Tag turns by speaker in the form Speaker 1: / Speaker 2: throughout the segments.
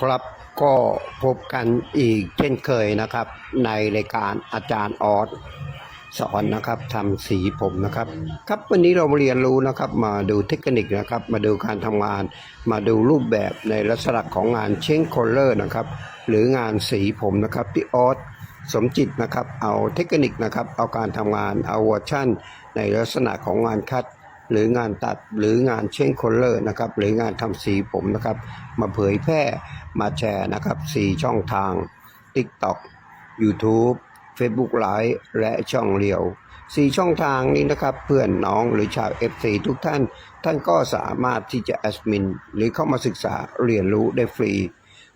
Speaker 1: ครับก็พบกันอีกเช่นเคยนะครับ ในรายการอาจารย์ออสสอนนะครับทำสีผมนะครับ ครับวันนี้เรามาเรียนรู้นะครับมาดูเทคนิคนะครับ มาดูการทำงาน มาดูรูปแบบในลักษณะของงานเช้งโคลเลอร์นะครับ หรืองานสีผมนะครับที่ออสสมจิตนะครับ เอาเทคนิคนะครับ เอาการทำงานเอาเวอร์ชั่น ในลักษณะของงานคัด หรืองานตัดหรืองานเช้งโคลเลอร์นะครับหรืองานทำสีผมนะครับ มาเผยแพร่มาแชร์นะครับสี่ช่องทาง TikTok YouTube Facebook Live และช่องเรียวสี่ช่องทางนี้นะครับ เพื่อนน้องหรือชาว FC ทุกท่าน ท่านก็สามารถที่จะแอดมิน หรือเข้ามาศึกษาเรียนรู้ได้ฟรี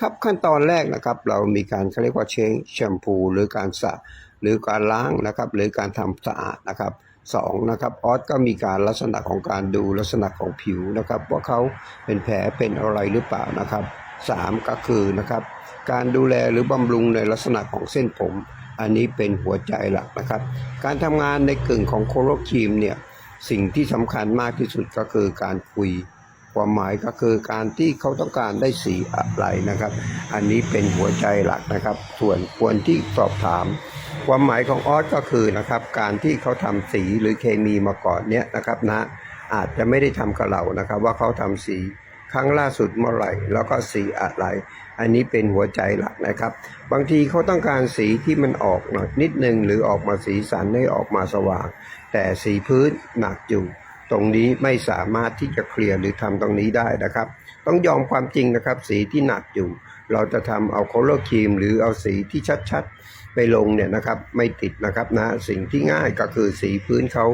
Speaker 1: ครับขั้นตอนแรกนะครับ เรามีการเขาเรียกว่าเชงแชมพู หรือการสระหรือการล้างนะครับ หรือการทำสะอาดนะครับ สองนะครับออสก็มีการลักษณะของการดูลักษณะของผิวนะครับว่าเขาเป็นแผลเป็นอะไรหรือเปล่านะครับสามก็คือนะครับการดูแลหรือบำรุงในลักษณะของเส้นผม อันนี้เป็นหัวใจหลักนะครับ การทำงานในกึ่งของโคโลครีมเนี่ยสิ่งที่สำคัญมากที่สุดก็คือการคุยความหมายก็คือการที่เขาต้องการได้สีอะไรนะครับ อันนี้เป็นหัวใจหลักนะครับ ส่วนควรที่สอบถาม ความหมายของออสก็คือนะครับ การที่เขาทำสีหรือเคมีมาก่อนเนี่ยนะครับนะอาจจะไม่ได้ทำกับเรานะครับ ว่าเขาทำสีครั้งล่าสุดเมื่อไหร่ แล้วก็สีอะไร อันนี้เป็นหัวใจหลักนะครับ บางทีเขาต้องการสีที่มันออกหน่อยนิดนึงหรือออกมาสีสันให้ออกมาสว่าง แต่สีพื้นหนักอยู่ ตรงนี้ไม่สามารถที่จะเคลียร์หรือทำตรงนี้ได้นะครับ ต้องยอมความจริงนะครับ สีที่หนักอยู่ เราจะทำเอาโคโลครีมหรือเอาสีที่ชัดๆ ไปลงเนี่ยนะครับไม่ติดนะครับนะสิ่งที่ง่ายก็คือสีพื้นเขา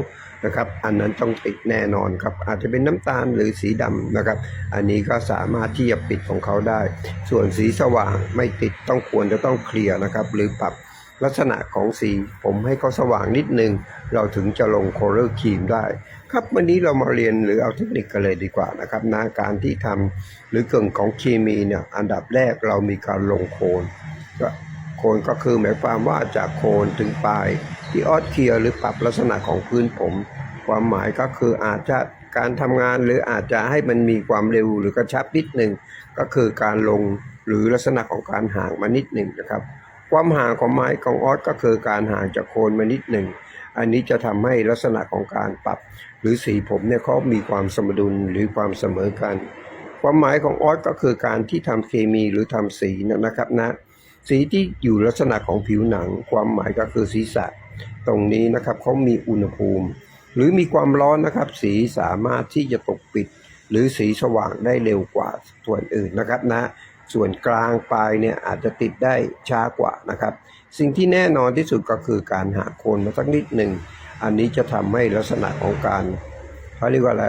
Speaker 1: นะครับ อันนั้นต้องติดแน่นอนครับ อาจจะเป็นน้ำตาลหรือสีดำนะครับ อันนี้ก็สามารถที่จะปิดของเขาได้ ส่วนสีสว่างไม่ติดต้องควรจะต้องเคลียร์นะครับ หรือปรับลักษณะของสีผมให้เขาสว่างนิดนึง เราถึงจะลงโคลเลอร์ครีมได้ ครับวันนี้เรามาเรียนหรือเอาเทคนิคกันเลยดีกว่านะครับนะการที่ทำหรือเกี่ยวของเคมีเนี่ยอันดับแรกเรามีการลงโคนก็โคนก็คือหมายความว่าจากโคนถึงปลายที่ออสเคลียร์หรือปรับลักษณะของพื้นผม ความหมายก็คืออาจจะการทำงานหรืออาจจะให้มันมีความเร็วหรือกระชับนิดหนึ่งก็คือการลงหรือลักษณะของการห่างมานิดหนึ่งนะครับ ความห่างของไม้ของออสก็คือการห่างจากโคนมานิดหนึ่ง อันนี้จะทำให้ลักษณะของการปรับ หรือสีผมเนี่ยเขามีความสมดุลหรือความเสมอกัน ความหมายของออสก็คือการที่ทำเคมีหรือทำสีนยนะครับนะ สีที่อยู่ลักษณะของผิวหนัง ความหมายก็คือศีรษะ ตรงนี้นะครับเขามีอุณหภูมิ หรือมีความร้อนนะครับ สีสามารถที่จะตกปิด หรือสีสว่างได้เร็วกว่าส่วนอื่นนะครับนะส่วนกลางปลายเนี่ยอาจจะติดได้ช้ากว่านะครับ สิ่งที่แน่นอนที่สุดก็คือการหาโคนมาสักนิดหนึ่ง อันนี้จะทำให้ลักษณะของการเขาเรียกว่าอะไร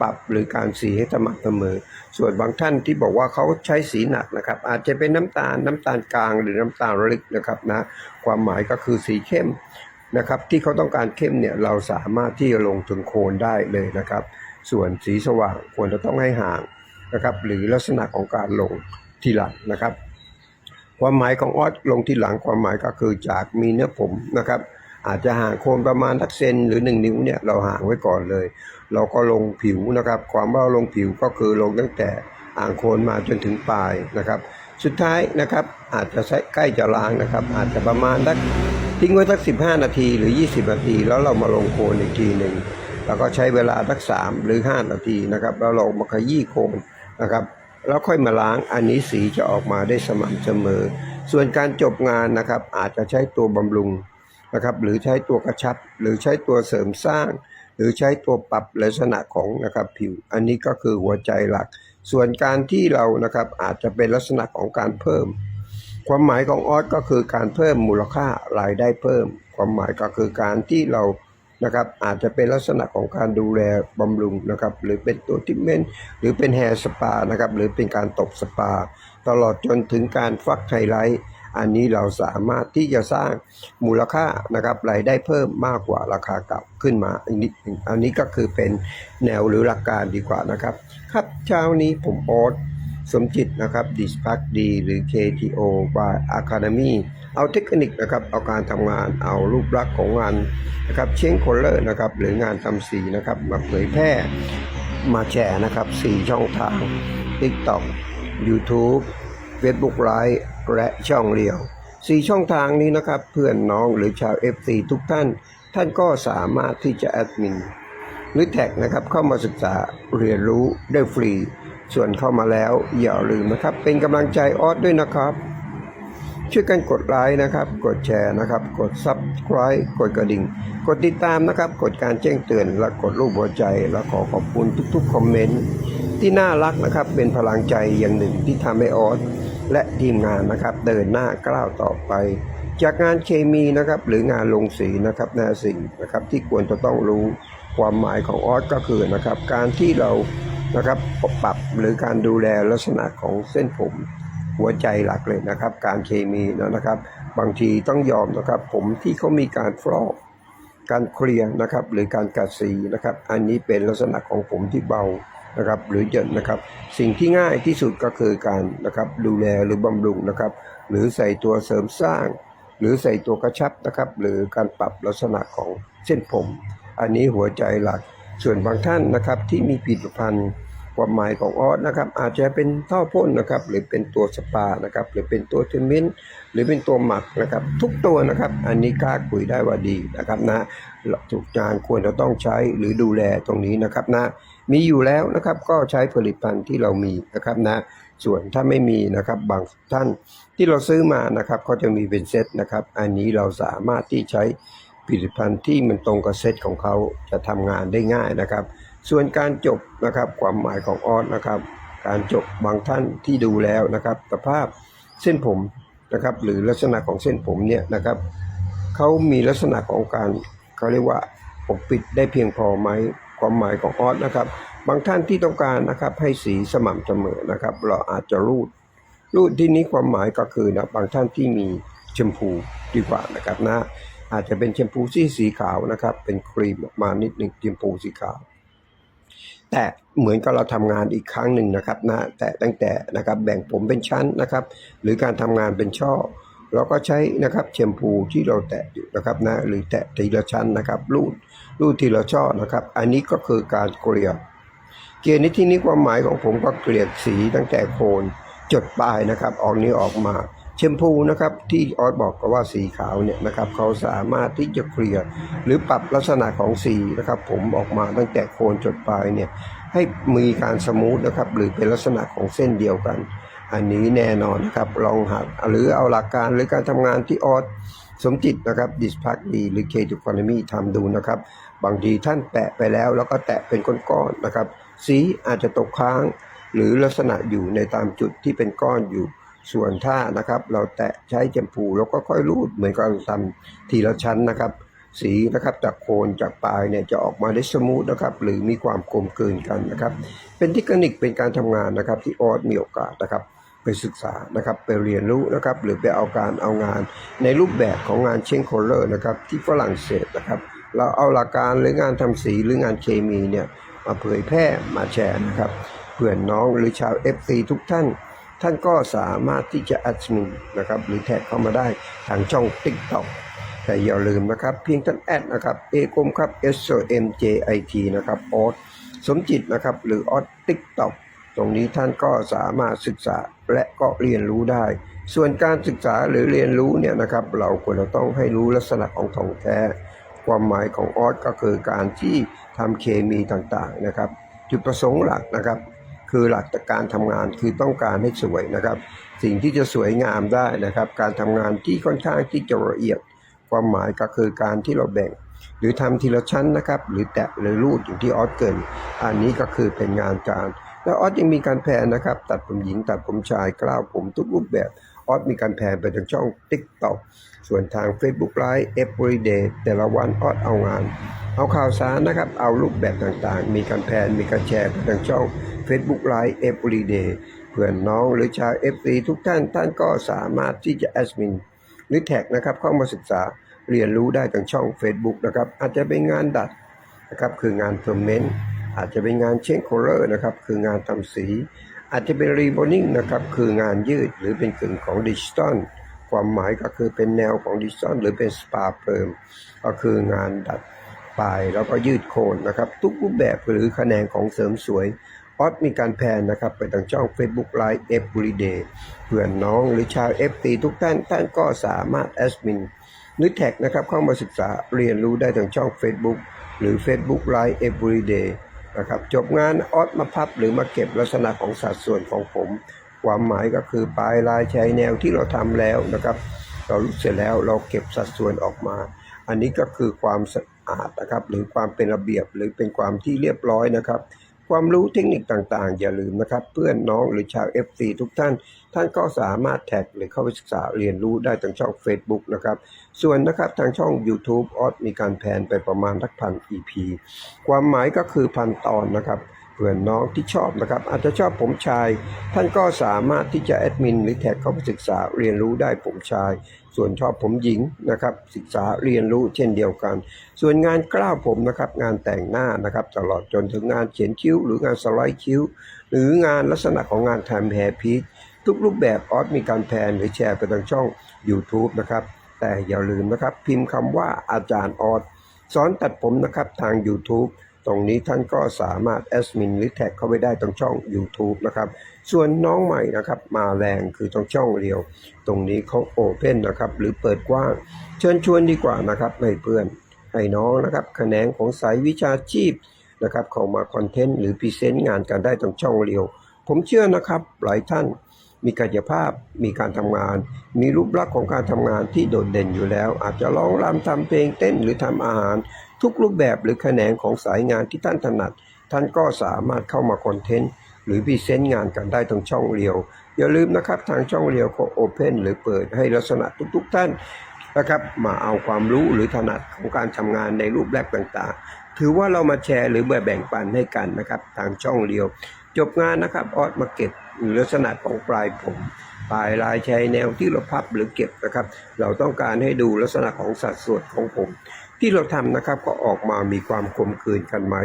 Speaker 1: ปรับหรือการสีให้สม่ำเสมอ ส่วนบางท่านที่บอกว่าเขาใช้สีหนักนะครับ อาจจะเป็นน้ำตาลน้ำตาลกลางหรือน้ำตาลลึกนะครับนะความหมายก็คือสีเข้มนะครับที่เขาต้องการเข้มเนี่ยเราสามารถที่จะลงถึงโคนได้เลยนะครับ ส่วนสีสว่างควรจะต้องให้ห่างนะครับหรือลักษณะของการลงทีหลังนะครับ ความหมายของออสลงที่หลังความหมายก็คือจากมีเนื้อผมนะครับ อาจจะห่างโคนประมาณทักเซนหรือหนึ่งนิ้วเนี่ยเราห่างไว้ก่อนเลย เราก็ลงผิวนะครับ ความว่าลงผิวก็คือลงตั้งแต่อ่างโคนมาจนถึงปลายนะครับ สุดท้ายนะครับอาจจะใช้ใกล้จะล้างนะครับ อาจจะประมาณสักทิ้งไว้สัก 15 นาทีหรือ 20 นาที แล้วเรามาลงโคนอีกทีหนึ่งแล้วก็ใช้เวลาสัก3หรือ 5 นาทีนะครับแล้วเรามาขยี้โคนนะครับ แล้วค่อยมาล้างอันนี้สีจะออกมาได้สม่ำเสมอ ส่วนการจบงานนะครับ อาจจะใช้ตัวบำรุงนะครับ หรือใช้ตัวกระชับ หรือใช้ตัวเสริมสร้าง หรือใช้ตัวปรับลักษณะของนะครับผิว อันนี้ก็คือหัวใจหลัก ส่วนการที่เรานะครับอาจจะเป็นลักษณะของการเพิ่ม ความหมายของออสก็คือการเพิ่มมูลค่ารายได้เพิ่ม ความหมายก็คือการที่เรา นะครับอาจจะเป็นลักษณะของการดูแลบำรุงนะครับหรือเป็นตัวทิมเมนต์หรือเป็นแฮร์สปานะครับหรือเป็นการตบสปา ตลอดจนถึงการฟักไฮไลท์อันนี้เราสามารถที่จะสร้างมูลค่านะครับรายได้เพิ่มมากกว่าราคาเก่าขึ้นมาอีกนิดนึงอันนี้ก็คือเป็นแนวหรือหลักการดีกว่านะครับ ครับเช้านี้ผมโอ๊ตสมจิตนะครับดิสพักดีหรือ KTO by Academy เอาเทคนิคนะครับ เอาการทำงาน เอารูปลักษณ์ของงานนะครับเชงโคลเลอร์นะครับ หรืองานทำสีนะครับมาเผยแพร่มาแชร์นะครับ 4 ช่องทาง TikTok YouTube Facebook ไลฟ์และช่องเรียวสี่ช่องทางนี้นะครับ เพื่อนน้องหรือชาว FC ทุกท่าน ท่านก็สามารถที่จะแอดมินหรือแท็กนะครับเข้ามาศึกษาเรียนรู้ได้ฟรี ส่วนเข้ามาแล้วอย่าลืมนะครับ เป็นกำลังใจออสด้วยนะครับ ช่วยกันกดไลค์นะครับ กดแชร์นะครับ กด Subscribe กดกระดิ่ง กดติดตามนะครับ กดการแจ้งเตือน และกดรูปหัวใจ และขอขอบคุณทุกๆคอมเมนต์ที่น่ารักนะครับ เป็นพลังใจอย่างหนึ่งที่ทำให้ออสและทีมงานนะครับ เดินหน้าก้าวต่อไป จากงานเคมีนะครับ หรืองานลงสีนะครับนาสิ่งนะครับที่ควรจะต้องรู้ความหมายของออสก็คือนะครับ การที่เรานะครับปรับหรือการดูแลลักษณะของเส้นผม หัวใจหลักเลยนะครับ การเคมีนะครับ บางทีต้องยอมนะครับ ผมที่เขามีการฟอกการเคลียร์นะครับ หรือการกัดสีนะครับ อันนี้เป็นลักษณะของผมที่เบานะครับหรือหย่อนนะครับ สิ่งที่ง่ายที่สุดก็คือการนะครับดูแลหรือบำรุงนะครับ หรือใส่ตัวเสริมสร้าง หรือใส่ตัวกระชับนะครับ หรือการปรับลักษณะของเส้นผม อันนี้หัวใจหลักส่วนบางท่านนะครับที่มีผลิตภัณฑ์ ความหมายของออสนะครับ อาจจะเป็นท่อพ่นนะครับ หรือเป็นตัวสปานะครับ หรือเป็นตัวเทรนเมนหรือเป็นตัวหมักนะครับ ทุกตัวนะครับ อันนี้กล้าคุยได้ว่าดีนะครับนะทุกงานควรจะต้องใช้หรือดูแลตรงนี้นะครับนะมีอยู่แล้วนะครับก็ใช้ผลิตภัณฑ์ที่เรามีนะครับนะส่วนถ้าไม่มีนะครับบางท่านที่เราซื้อมานะครับก็จะมีเป็นเซตนะครับ อันนี้เราสามารถที่ใช้ผลิตภัณฑ์ที่มันตรงกับเซตของเขาจะทำงานได้ง่ายนะครับ ส่วนการจบนะครับความหมายของออสนะครับ การจบบางท่านที่ดูแล้วนะครับสภาพเส้นผมนะครับ หรือลักษณะของเส้นผมเนี่ยนะครับเขามีลักษณะของการเขาเรียกว่าปกปิดได้เพียงพอไหมความหมายของออสนะครับ บางท่านที่ต้องการนะครับให้สีสม่ำเสมอนะครับ เราอาจจะรูด รูดที่นี้ความหมายก็คือนะบางท่านที่มีแชมพูดีกว่านะครับนะอาจจะเป็นแชมพูที่สีขาวนะครับ เป็นครีมออกมานิดหนึ่งแชมพูสีขาว แต่เหมือนกับเราทำงานอีกครั้งหนึ่งนะครับนะแต่ตั้งแต่นะครับแบ่งผมเป็นชั้นนะครับ หรือการทำงานเป็นช่อ เราก็ใช้นะครับแชมพูที่เราแตะอยู่นะครับนะหรือแตะทีละชั้นนะครับรูดรูดทีละช่อนะครับ อันนี้ก็คือการเกลี่ยเกลี่ยในที่นี้ความหมายของผมก็เกลี่ยสีตั้งแต่โคนจดปลายนะครับ ออกนี้ออกมา แชมพูนะครับที่ออสบอกก็ว่าสีขาวเนี่ยนะครับเขาสามารถที่จะเกลี่ยหรือปรับลักษณะของสีนะครับผมออกมาตั้งแต่โคนจดปลายเนี่ยให้มีการสมูทนะครับหรือเป็นลักษณะของเส้นเดียวกัน อันนี้แน่นอนนะครับลองหัดหรือเอาหลักการหรือการทำงานที่ออสสมจิตนะครับดิสพักดีหรือเคทูคอนมีทำดูนะครับ บางทีท่านแตะไปแล้ว แล้วก็แตะเป็นก้อนๆนะครับ สีอาจจะตกค้าง หรือลักษณะอยู่ในตามจุดที่เป็นก้อนอยู่ ส่วนถ้านะครับเราแตะใช้แชมพูแล้วก็ค่อยรูดเหมือนกับทำทีละชั้นนะครับ สีนะครับจากโคนจากปลายเนี่ยจะออกมาได้สมูทนะครับ หรือมีความกลมกลืนกันนะครับ เป็นเทคนิคเป็นการทำงานนะครับที่ออสมีโอกาสนะครับ ไปศึกษานะครับไปเรียนรู้นะครับ หรือไปเอาการเอางาน ในรูปแบบของงานเชงโคลเลอร์นะครับที่ฝรั่งเศสนะครับ เราเอาหลักการหรืองานทำสีหรืองานเคมีเนี่ยมาเผยแพร่มาแชร์นะครับเพื่อนน้องหรือชาว FC ทุกท่าน ท่านก็สามารถที่จะแอดมินนะครับหรือแท็กเข้ามาได้ทางช่อง TikTok แต่อย่าลืมนะครับ เพียงท่านแอดนะครับเอกมครับ S O M J I T นะครับออสสมจิตนะครับหรือออส TikTok ตรงนี้ท่านก็สามารถศึกษาและก็เรียนรู้ได้ ส่วนการศึกษาหรือเรียนรู้เนี่ยนะครับ เราควรจะต้องให้รู้ลักษณะของทองแท้ ความหมายของออสก็คือการที่ทำเคมีต่างๆนะครับ จุดประสงค์หลักนะครับ คือหลักการทำงานคือต้องการให้สวยนะครับ สิ่งที่จะสวยงามได้นะครับ การทำงานที่ค่อนข้างที่จะละเอียด ความหมายก็คือการที่เราแบ่ง หรือทำทีละชั้นนะครับ หรือแตะหรือรูดอย่างที่ออสเกิน อันนี้ก็คือเป็นงานการ แล้วออสยังมีการแพนนะครับ ตัดผมหญิงตัดผมชายกล้าวผมทุกรูปแบบออสมีการแพนไปทางช่อง TikTok ส่วนทาง Facebook Live Everyday แต่ละวันออสเอางาน เอาข่าวสารนะครับ เอารูปแบบต่างๆ มีการแพนมีการแชร์ไปทางช่อง Facebook Live Everyday เพื่อนน้องหรือชาว FC ทุกท่านท่านก็สามารถที่จะแอดมินหรือแท็กนะครับเข้ามาศึกษาเรียนรู้ได้ทางช่อง Facebook นะครับ อาจจะเป็นงานดัดนะครับคืองานเพอร์เมนต์อาจจะเป็นงานเชนโคลเลอร์นะครับคืองานทำสี อาจจะเป็นรีบอนิ่งนะครับคืองานยืดหรือเป็นกึ่งของดิจิตอลความหมายก็คือเป็นแนวของดิจิตอลหรือเป็นสปาเพิ่มก็คืองานดัดปลายแล้วก็ยืดโคนนะครับ ทุกรูปแบบหรือคะแขนของเสริมสวย ออสมีการแพนนะครับ ไปทางช่อง Facebook Live Everyday เพื่อนน้องหรือชาว FT ทุกท่าน ท่านก็สามารถแอดมินหรือแท็กนะครับ เข้ามาศึกษาเรียนรู้ได้ทางช่อง Facebook หรือ Facebook Live Everyday นะครับจบงานออสมาพับหรือมาเก็บลักษณะของสัดส่วนของผม ความหมายก็คือปลายลายชายแนวที่เราทำแล้วนะครับ เรารู้เสร็จแล้วเราเก็บสัดส่วนออกมา อันนี้ก็คือความสะอาดนะครับหรือความเป็นระเบียบหรือเป็นความที่เรียบร้อยนะครับ ความรู้เทคนิคต่างๆ อย่าลืมนะครับ เพื่อนน้องหรือชาว FC ทุกท่าน ท่านก็สามารถแท็กหรือเข้าไปศึกษาเรียนรู้ได้ทางช่อง Facebook นะครับ ส่วนนะครับทางช่อง YouTube ออสมีการแพนไปประมาณทักพัน EP ความหมายก็คือพันตอนนะครับเพื่อนน้องที่ชอบนะครับ อาจจะชอบผมชาย ท่านก็สามารถที่จะแอดมินหรือแท็กเข้าไปศึกษาเรียนรู้ได้ผมชาย ส่วนชอบผมหญิงนะครับศึกษาเรียนรู้เช่นเดียวกัน ส่วนงานกล้าวผมนะครับงานแต่งหน้านะครับตลอดจนถึงงานเขียนคิ้ว หรืองานสไลด์คิ้ว หรืองานลักษณะของงานทำแฮร์พีททุกรูปแบบออสมีการแพนหรือแชร์ไปทางช่อง YouTube นะครับแต่อย่าลืมนะครับพิมพ์คำว่าอาจารย์ออสสอนตัดผมนะครับทาง YouTube ตรงนี้ท่านก็สามารถแอดมินหรือแท็กเข้าไปได้ตรงช่อง YouTube นะครับ ส่วนน้องใหม่นะครับมาแรงคือตรงช่องเรียว ตรงนี้เขาโอเพ่นนะครับหรือเปิดกว้าง เชิญชวนดีกว่านะครับให้เพื่อนให้น้องนะครับแขนงของสายวิชาชีพนะครับเข้ามาคอนเทนต์หรือพรีเซนต์งานกันได้ตรงช่องเรียว ผมเชื่อนะครับหลายท่านมีกายภาพ มีการทำงาน มีรูปลักษณ์ของการทำงานที่โดดเด่นอยู่แล้ว อาจจะร้องรำทำเพลงเต้นหรือทำอาหาร ทุกรูปแบบหรือแขนงของสายงานที่ท่านถนัด ท่านก็สามารถเข้ามาคอนเทนต์ หรือพรีเซนต์งานกันได้ตรงช่องเรียว อย่าลืมนะครับทางช่องเรียวก็โอเพนหรือเปิดให้ลักษณะทุกๆท่านนะครับมาเอาความรู้หรือถนัดของการทำงานในรูปแบบต่างๆ ถือว่าเรามาแชร์หรือแบ่งปันให้กันนะครับทางช่องเรียว จบงานนะครับออสมาเก็ตลักษณะของปลายผมปลายลายชายแนวที่เราพับหรือเก็บนะครับ เราต้องการให้ดูลักษณะของสัดส่วนของผม ที่เราทำนะครับก็ออกมามีความกลมกลืนกันไหม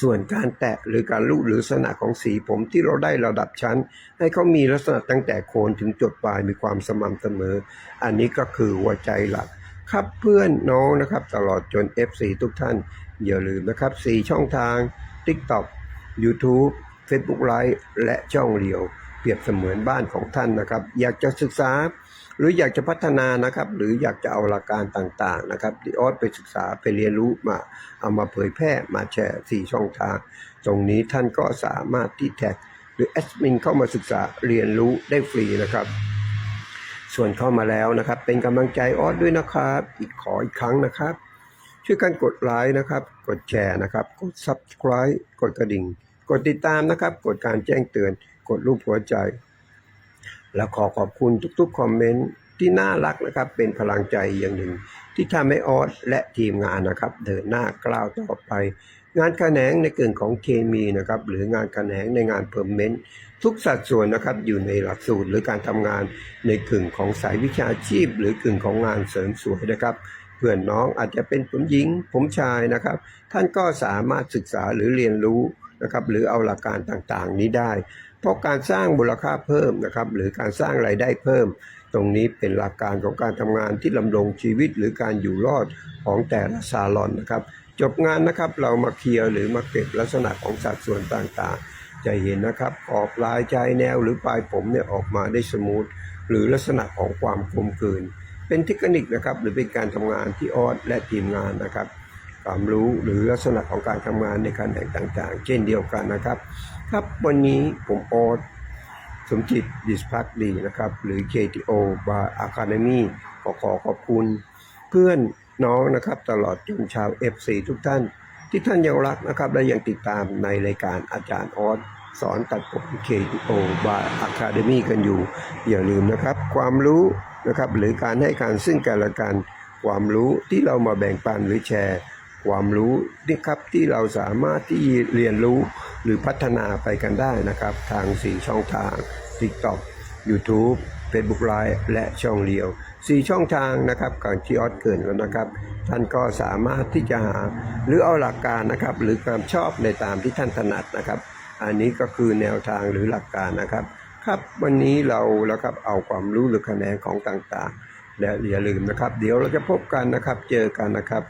Speaker 1: ส่วนการแตะหรือการลูบหรือลักษณะของสีผมที่เราได้ระดับชั้น ให้เขามีลักษณะตั้งแต่โคนถึงจุดปลายมีความสม่ำเสมอ อันนี้ก็คือหัวใจหลักครับเพื่อนน้องนะครับตลอดจน FC ทุกท่าน อย่าลืมนะครับ 4 ช่องทาง TikTok YouTube Facebook Live และช่องเรียว เปรียบเสมือนบ้านของท่านนะครับ อยากจะศึกษา หรืออยากจะพัฒนานะครับหรืออยากจะเอาหลักการต่างๆนะครับที่ออสไปศึกษาไปเรียนรู้มาเอามาเผยแพร่มาแชร์4ช่องทาง ตรงนี้ท่านก็สามารถที่แท็กหรือแอดมินเข้ามาศึกษาเรียนรู้ได้ฟรีนะครับส่วนเข้ามาแล้วนะครับ เป็นกำลังใจออสด้วยนะครับ อีกขออีกครั้งนะครับ ช่วยกันกดไลค์นะครับ กดแชร์นะครับ กด subscribe กดกระดิ่ง กดติดตามนะครับ กดการแจ้งเตือน กดรูปหัวใจ และขอขอบคุณทุกๆคอมเมนต์ที่น่ารักนะครับ เป็นพลังใจอย่างหนึ่ง ที่ทำให้ออสและทีมงานนะครับ เดินหน้ากล้าวต่อไป งานแขนงในเกินของเคมีนะครับ หรืองานแขนงในงานเพอร์เมนต์ทุกสัดส่วนนะครับอยู่ในหลักสูตรหรือการทำงานในกึ่งของสายวิชาชีพ หรือกึ่งของงานเสริมสวยนะครับเพื่อนน้องอาจจะเป็นผมหญิงผมชายนะครับ ท่านก็สามารถศึกษาหรือเรียนรู้นะครับ หรือเอาหลักการต่างๆ นี้ได้ เพราะการสร้างมูลค่าเพิ่มนะครับหรือการสร้างรายได้เพิ่ม ตรงนี้เป็นหลักการของการทำงานที่ลำรงชีวิตหรือการอยู่รอดของแต่ละซาลอนนะครับ จบงานนะครับเรามาเคลียร์หรือมาเก็บลักษณะของสัดส่วนต่างๆ จะเห็นนะครับขอบลายชายแนวหรือปลายผมเนี่ยออกมาได้สมูทหรือลักษณะของความกลมกลืน เป็นเทคนิคนะครับหรือเป็นการทำงานที่ออสและทีมงานนะครับความรู้หรือลักษณะของการทำงานในการแข่งต่างๆ เช่นเดียวกันนะครับ ครับวันนี้ผมออสสมจิตดิสพักดีนะครับ หรือ KTO Bar Academy ขอขอขอบคุณ เพื่อนน้องนะครับตลอดจนชาว FC ทุกท่าน ที่ท่านยังรักนะครับ และยังติดตามในรายการอาจารย์ออสสอนตัดผม KTO Bar Academy กันอยู่ อย่าลืมนะครับ ความรู้นะครับหรือการให้การซึ่งกันและกันความรู้ที่เรามาแบ่งปันหรือแชร์ ความรู้นี่ครับที่เราสามารถที่เรียนรู้หรือพัฒนาไปกันได้นะครับ ทาง4ช่องทาง TikTok YouTube Facebook Live และช่องเรียว4ช่องทางนะครับก่อนที่ออสเกินแล้วนะครับ ท่านก็สามารถที่จะหาหรือเอาหลักการนะครับ หรือความชอบในตามที่ท่านถนัดนะครับ อันนี้ก็คือแนวทางหรือหลักการนะครับ ครับวันนี้เราแล้วครับเอาความรู้หรือคะแนนของต่างๆ และอย่าลืมนะครับ เดี๋ยวเราจะพบกันนะครับ เจอกันนะครับ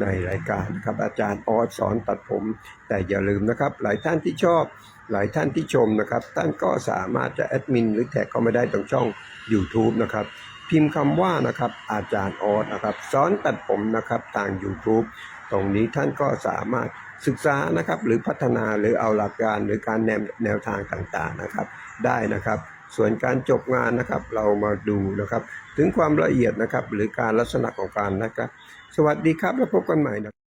Speaker 1: ในรายการนะครับอาจารย์ออสสอนตัดผม แต่อย่าลืมนะครับ หลายท่านที่ชอบ หลายท่านที่ชมนะครับ ท่านก็สามารถจะแอดมินหรือแท็กเข้ามาได้ตรงช่อง YouTube นะครับ พิมพ์คำว่านะครับอาจารย์ออสนะครับสอนตัดผมนะครับทาง YouTube ตรงนี้ท่านก็สามารถศึกษานะครับหรือพัฒนาหรือเอาหลักการหรือการแนวแนวทางต่างๆนะครับ ได้นะครับ ส่วนการจบงานนะครับเรามาดูนะครับ ถึงความละเอียดนะครับ หรือการลักษณะของการนะครับ สวัสดีครับแล้วพบกันใหม่นะ